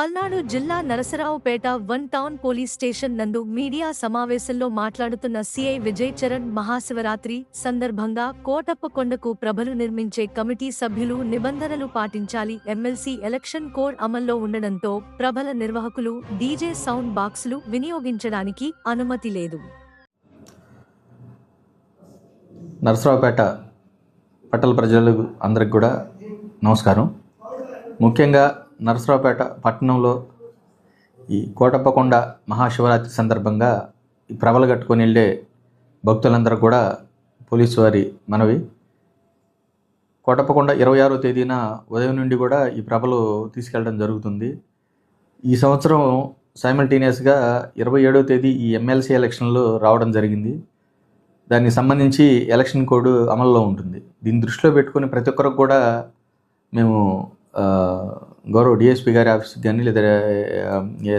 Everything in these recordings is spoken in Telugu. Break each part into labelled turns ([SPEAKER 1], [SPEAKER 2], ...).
[SPEAKER 1] పల్నాడు జిల్లా Narasaraopet one town police station నందు మీడియా సమావేశంలో మాట్లాడుతున్న సిఐ విజయ్ చరణ్ మహాశివరాత్రి సందర్భంగా కోటప్పకొండకు ప్రభలు నిర్మించే కమిటీ సభ్యులు నిబంధనలు పాటించాలి. ఎమ్మెల్సీ ఎలక్షన్ కోడ్ అమల్లో ఉండడంతో ప్రభల నిర్వాహకులు డీజే సౌండ్ బాక్సులు వినియోగించడానికి అనుమతి లేదు.
[SPEAKER 2] నరసరావుపేట పట్టణ ప్రజలకు అందరికి కూడా నమస్కారం. ముఖ్యంగా నరసరావుపేట పట్టణంలో ఈ కోటప్పకొండ మహాశివరాత్రి సందర్భంగా ఈ ప్రభలు కట్టుకొని వెళ్ళే భక్తులందరూ కూడా పోలీసు వారి మనవి. కోటప్పకొండ ఇరవై ఆరో తేదీన ఉదయం నుండి కూడా ఈ ప్రభలు తీసుకెళ్ళడం జరుగుతుంది. ఈ సంవత్సరం సైమల్టేనియస్గా ఇరవై ఏడో తేదీ ఈ ఎమ్మెల్సీ ఎలక్షన్లు రావడం జరిగింది. దానికి సంబంధించి ఎలక్షన్ కోడ్ అమల్లో ఉంటుంది. దీన్ని దృష్టిలో పెట్టుకుని ప్రతి ఒక్కరికి కూడా మేము గౌరవ డిఎస్పీ గారి ఆఫీస్కి కానీ లేదా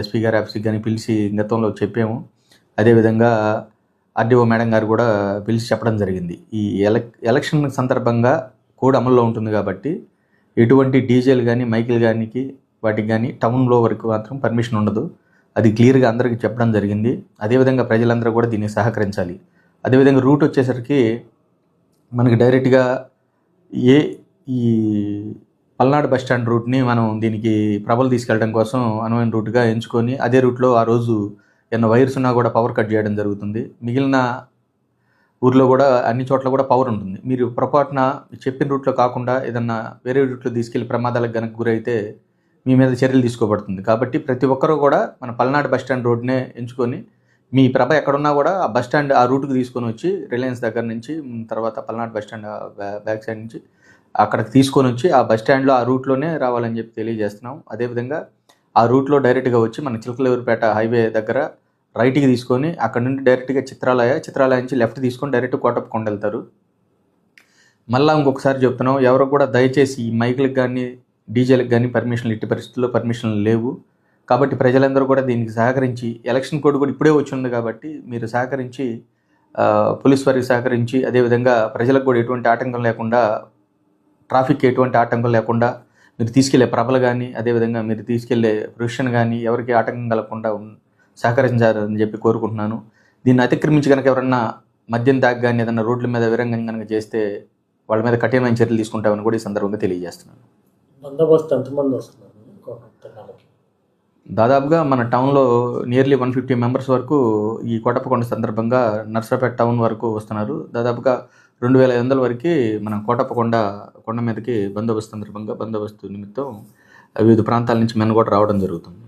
[SPEAKER 2] ఎస్పీ గారి ఆఫీస్కి కానీ పిలిచి గతంలో చెప్పాము. అదేవిధంగా ఆర్డీఓ మేడం గారు కూడా పిలిచి చెప్పడం జరిగింది. ఈ ఎలక్ ఎలక్షన్ సందర్భంగా కోడ్ అమల్లో ఉంటుంది కాబట్టి ఎటువంటి డీజేలు కానీ మైకిల్ కానీ వాటికి కానీ టౌన్లో వరకు మాత్రం పర్మిషన్ ఉండదు. అది క్లియర్గా అందరికీ చెప్పడం జరిగింది. అదేవిధంగా ప్రజలందరూ కూడా దీన్ని సహకరించాలి. అదేవిధంగా రూట్ వచ్చేసరికి మనకి డైరెక్ట్గా ఏ ఈ పల్నాడు బస్ స్టాండ్ రూట్ని మనం దీనికి ప్రభలు తీసుకెళ్ళడం కోసం అనువైన రూట్గా ఎంచుకొని అదే రూట్లో ఆ రోజు ఏమైనా వైర్స్ ఉన్నా కూడా పవర్ కట్ చేయడం జరుగుతుంది. మిగిలిన ఊర్లో కూడా అన్ని చోట్ల కూడా పవర్ ఉంటుంది. మీరు పొరపాటున చెప్పిన రూట్లో కాకుండా ఏదన్నా వేరే రూట్లో తీసుకెళ్ళి ప్రమాదాలకు కనుక గురైతే మీ మీద చర్యలు తీసుకోబడుతుంది. కాబట్టి ప్రతి ఒక్కరూ కూడా మన పల్నాడు బస్ స్టాండ్ రోడ్నే ఎంచుకొని మీ ప్రభ ఎక్కడున్నా కూడా ఆ బస్ స్టాండ్ ఆ రూట్కి తీసుకొని వచ్చి రిలయన్స్ దగ్గర నుంచి తర్వాత Palnadu bus stand back side నుంచి అక్కడికి తీసుకొని వచ్చి ఆ బస్ స్టాండ్లో ఆ రూట్లోనే రావాలని చెప్పి తెలియజేస్తున్నాం. అదేవిధంగా ఆ రూట్లో డైరెక్ట్గా వచ్చి మన చిలకలూరుపేట హైవే దగ్గర రైట్కి తీసుకొని అక్కడ నుండి డైరెక్ట్గా చిత్రాలయ చిత్రాలయ నుంచి లెఫ్ట్ తీసుకొని డైరెక్ట్ కోటప్పకొండ వెళ్తారు. మళ్ళీ ఇంకొకసారి చెప్తున్నాం ఎవరు కూడా దయచేసి ఈ మైకులకు కానీ డీజేలకు కానీ పర్మిషన్లు ఇట్టి పరిస్థితుల్లో పర్మిషన్లు లేవు. కాబట్టి ప్రజలందరూ కూడా దీనికి సహకరించి ఎలక్షన్ కోడ్ కూడా ఇప్పుడే వచ్చింది కాబట్టి మీరు సహకరించి పోలీస్ వారికి సహకరించి అదేవిధంగా ప్రజలకు కూడా ఎటువంటి ఆటంకం లేకుండా ట్రాఫిక్ ఎటువంటి ఆటంకం లేకుండా మీరు తీసుకెళ్ళే ప్రభలు కానీ అదేవిధంగా మీరు తీసుకెళ్ళే ప్రొఫెషన్ కానీ ఎవరికి ఆటంకం కలగకుండా సహకరించాలని చెప్పి కోరుకుంటున్నాను. దీన్ని అతిక్రమించి కనుక ఎవరన్నా మద్యం దాకా కానీ ఏదన్నా రోడ్ల మీద విరంగం కనుక చేస్తే వాళ్ళ మీద కఠినమైన చర్యలు తీసుకుంటామని కూడా ఈ సందర్భంగా తెలియజేస్తున్నాను.
[SPEAKER 3] బందోబస్తు ఎంతమంది వస్తున్నారు? కొత్తకాలకి
[SPEAKER 2] దాదాపుగా మన టౌన్లో నియర్లీ వన్ ఫిఫ్టీ మెంబర్స్ వరకు ఈ కోటప్పకొండ సందర్భంగా నర్సరాపేట టౌన్ వరకు వస్తున్నారు. దాదాపుగా రెండు వేల ఐదు వందల వరకు మన కోటప్పకొండ కొండ మీదకి బందోబస్తు సందర్భంగా బందోబస్తు నిమిత్తం వివిధ ప్రాంతాల నుంచి మెన్న కూడా రావడం జరుగుతుంది.